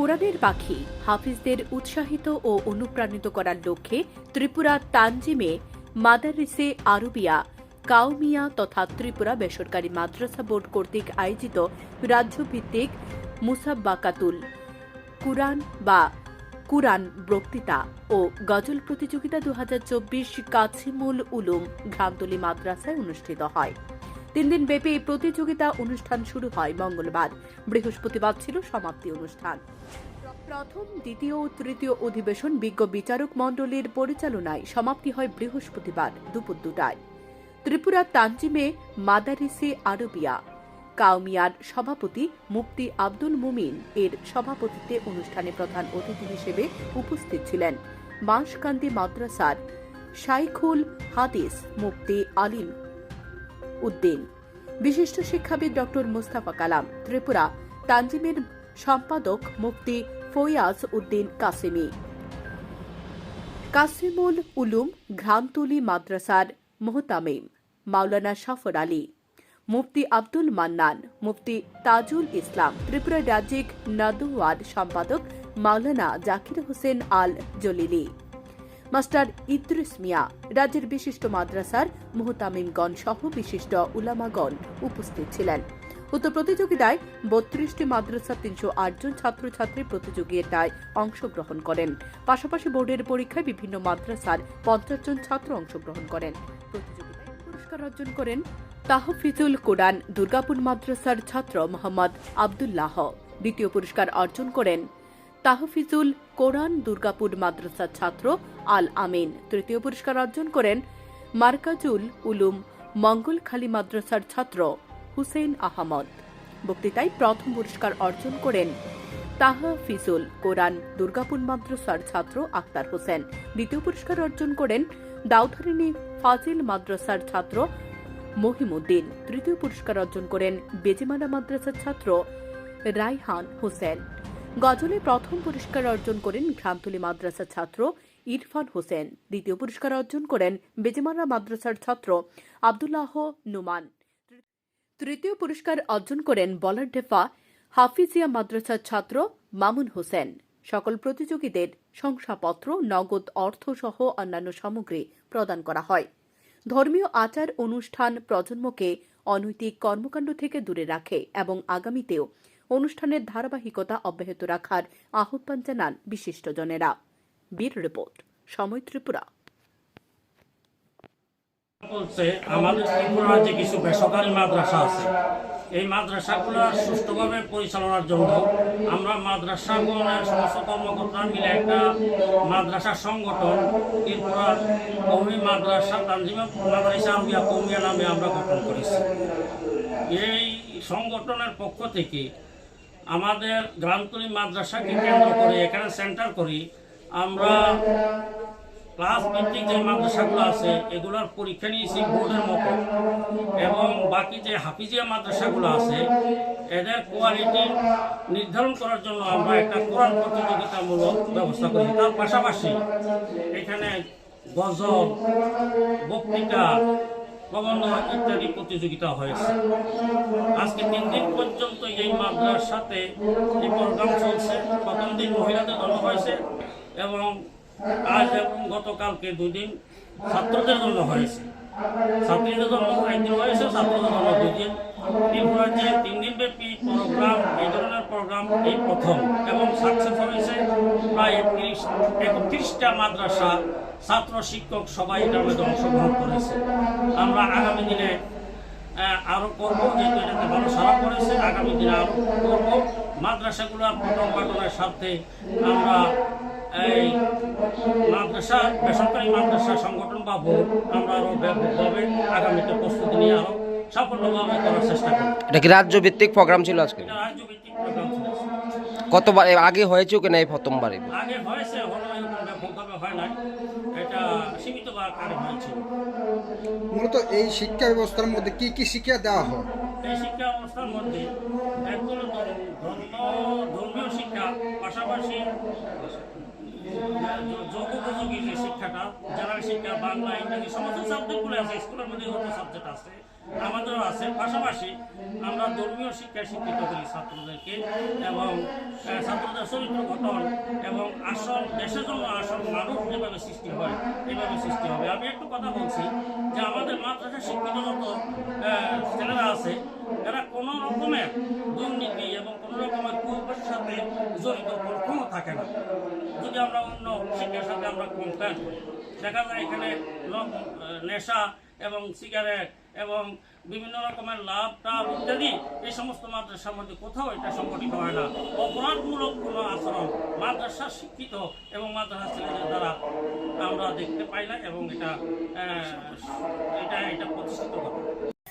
কোরআনের পাখি হাফিজদের উৎসাহিত ও অনুপ্রাণিত করার লক্ষ্যে ত্রিপুরা তানজিমে মাদারিসে আরবিয়া কাউমিয়া তথা ত্রিপুরা বেসরকারি মাদ্রাসা বোর্ড কর্তৃক আয়োজিত রাজ্যভিত্তিক মুসাব্বাকাতুল কুরআন বা কুরআন বক্তৃতা ও গজল প্রতিযোগিতা দু হাজার চব্বিশ কাছিমুল উলুম ঘ্রান্তলি মাদ্রাসায় অনুষ্ঠিত হয়। তিন দিন ব্যাপী এই প্রতিযোগিতা অনুষ্ঠান শুরু হয় মঙ্গলবার। বৃহস্পতিবার ছিল সমাপ্তি অনুষ্ঠান। প্রথম, দ্বিতীয় ও তৃতীয় অধিবেশন বিজ্ঞ বিচারক মণ্ডলীর পরিচালনায় সমাপ্তি হয় বৃহস্পতিবার দুপুর দুটায়। ত্রিপুরা তানজিমে মাদারিসে আরবিয়া। কাউমিয়ার সভাপতি মুফতি আব্দুল মুমিন এর সভাপতিত্বে অনুষ্ঠানে প্রধান অতিথি হিসেবে উপস্থিত ছিলেন বাঁশকান্দি মাদ্রাসার শাইখুল হাদিস মুফতি আলিম উদ্দিন। বিশিষ্ট শিক্ষাবিদ ডক্টর মুস্তাফা কালাম, ত্রিপুরা। তানজিমের সম্পাদক মুফতি ফৈয়াজ উদ্দিন কাসেমি। কাসিমুল উলুম ঘ্রামতুলি মাদ্রাসার মোহতামিম, মাওলানা সফর আলী। মুফতি আব্দুল মান্নান, মুফতি তাজুল ইসলাম, ত্রিপুরা রাজ্যিক নাদুয়ার সম্পাদক মাওলানা জাকির হোসেন আল জলিলি মাস্টার ইদ্রিস মিয়া, রাজ্যের বিশিষ্ট মাদ্রাসার মুহতামিমগণ সহ বিশিষ্ট উলামাগণ উপস্থিত ছিলেন। উক্ত প্রতিযোগিতায় বত্রিশটি মাদ্রাসার তিনশো জন ছাত্রছাত্রী প্রতিযোগিতায় অংশগ্রহণ করেন। পাশাপাশি বোর্ডের পরীক্ষায় বিভিন্ন মাদ্রাসার পঞ্চাশ জন ছাত্র অংশগ্রহণ করেন। পুরস্কার অর্জন করেন তাহফিজুল কোরআন দুর্গাপুর মাদ্রাসার ছাত্র মোহাম্মদ আবদুল্লাহ। দ্বিতীয় পুরস্কার অর্জন করেন তাহফিজুল কোরআন দুর্গাপুর মাদ্রাসার ছাত্র আল আমিন। তৃতীয় পুরস্কার অর্জন করেন মার্কাজুল উলুম মঙ্গলখালী মাদ্রাসার ছাত্র হুসেন আহমদ। বক্তৃতায় প্রথম পুরস্কার অর্জন করেন তাহফিজুল কোরআন দুর্গাপুর মাদ্রাসার ছাত্র আক্তার হোসেন। দ্বিতীয় পুরস্কার অর্জন করেন দাউধারিণী ফাজিল মাদ্রাসার ছাত্র মহিমুদ্দিন। তৃতীয় পুরস্কার অর্জন করেন বেজিমানা মাদ্রাসার ছাত্র রাইহান হোসেন। গজলে প্রথম পুরস্কার অর্জন করেন ঘ্রামতুলি মাদ্রাসার ছাত্র ইরফান হোসেন। দ্বিতীয় পুরস্কার অর্জন করেন বেজেমারা মাদ্রাসার ছাত্র আবদুল্লাহ নুমান। তৃতীয় পুরস্কার অর্জন করেন বলার ডেফা হাফিজিয়া মাদ্রাসার ছাত্র মামুন হোসেন। সকল প্রতিযোগীদের শংসাপত্র, নগদ অর্থ সহ অন্যান্য সামগ্রী প্রদান করা হয়। ধর্মীয় আচার অনুষ্ঠান প্রজন্মকে অনৈতিক কর্মকাণ্ড থেকে দূরে রাখে এবং আগামীতেও অনুষ্ঠানের ধারাবাহিকতা অব্যাহত রাখার আহ্বান জানান বিশিষ্টজনেরা। বীর রিপোর্ট, সময় ত্রিপুরা। বলছে, আমাদের ত্রিপুরা রাজ্যে কিছু বেসরকারি মাদ্রাসা আছে, এই মাদ্রাসাগুলো সুষ্ঠুভাবে পরিচালনার জন্য আমরা মাদ্রাসাগুলোর সমস্ত কর্মকর্তা মিলে একটা মাদ্রাসা সংগঠন, ত্রিপুরা কৌমি মাদ্রাসা, তানজিমা মাদ্রাসা আরবিয়া কৌমিয়া নামে আমরা গঠন করেছি। এই সংগঠনের পক্ষ থেকে আমাদের গ্রামতলী মাদ্রাসাকে কেন্দ্র করে এখানে সেন্টার করি, আমরা ক্লাস ভিত্তিক যে মাদ্রাসাগুলো আছে, এগুলোর পরীক্ষা নিয়েছি বোর্ডের মতো। এবং বাকি যে হাফিজিয়া মাদ্রাসাগুলো আছে, এদের কোয়ালিটি নির্ধারণ করার জন্য আমরা একটা কোরআন প্রতিযোগিতামূলক ব্যবস্থা করি। তার পাশাপাশি এখানে গজল, বক্তৃতা প্রবন্ধ ইত্যাদি প্রতিযোগিতা হয়েছে। আজকে তিন দিন পর্যন্ত এই মাদ্রাসাতে এই প্রোগ্রাম চলছে, প্রথম দিন মহিলাদের জন্য হয়েছে এবং আজ এবং গতকালকে দুই দিন ছাত্রদের জন্য হয়েছে। ছাত্রীদের জন্য একদিন হয়েছে, ছাত্রদের জন্য দুই দিন ত্রিপুরা যে তিন দিন ব্যাপী প্রোগ্রাম এই ধরনের প্রোগ্রাম এই প্রথম এবং সাকসেস হয়েছে প্রায় তিরিশ একত্রিশটা মাদ্রাসা ছাত্র শিক্ষক সবাই এটার মধ্যে অংশগ্রহণ করেছে। আমরা আগামী দিনে আহ, আরও করব যেহেতু এটাতে ভালো সারা পড়েছে আগামী দিনে আরও করব। মাদ্রাসাগুলো প্রথম পাঠনের স্বার্থে আমরা এই মাদ্রাসা বেসরকারি মাদ্রাসা সংগঠন বা বোর্ড আমরা আরও ব্যাপকভাবে আগামীতে প্রস্তুতি নিয়ে আরও সাফল্যভাবে করার চেষ্টা করব। এটা কি রাজ্য ভিত্তিক প্রোগ্রাম ছিল আজকে? এটা রাজ্যভিত্তিক প্রোগ্রাম চলেছে কতবার আগে হয়েছে কিনা এই প্রথমবার এই? আগে হয়েছে হলো এরকম ব্যাপকভাবে হয় নাই। এটা সীমিত আকারে হয়েছিল মূলত এই শিক্ষা ব্যবস্থার মধ্যে কি কি শিক্ষা দেওয়া হয়? এই শিক্ষা ব্যবস্থার মধ্যে একগুলো ধর্ম ধর্মীয় শিক্ষা পাশাপাশি যোগোপযোগী যে শিক্ষাটা জেনারেল শিক্ষা, বাংলা, ইংরেজি সমস্ত সাবজেক্টগুলো আছে স্কুলের মধ্যে সাবজেক্ট আছে, আমাদেরও আছে। পাশাপাশি আমরা ধর্মীয় শিক্ষায় শিক্ষিত করি ছাত্রদেরকে এবং ছাত্রদের চরিত্র গঠন এবং আসল দেশের জন্য আসল মানুষ যেভাবে সৃষ্টি হয় এইভাবে সৃষ্টি হবে। আমি একটু কথা বলছি যে আমাদের মাদ্রাসা শিক্ষিত ছেলেরা আছে, এরা কোনো রকমের দুর্নীতি এবং কোনো রকমের কুপের সাথে জড়িত থাকে না। যদি আমরা অন্য শিক্ষার সাথে আমরা করি, দেখা যায় এখানে নেশা এবং সিগারেট এবং বিভিন্ন রকমের লাভ, টাভ ইত্যাদি, এই সমস্ত মাদ্রাসার মধ্যে কোথাও এটা সংগঠিত হয় না। অপরাধমূলক কোনো আচরণ মাদ্রাসা শিক্ষিত এবং মাদ্রাসা ছেলেদের দ্বারা আমরা দেখতে পাই না এবং এটা এটা এটা প্রতিষ্ঠিত কথা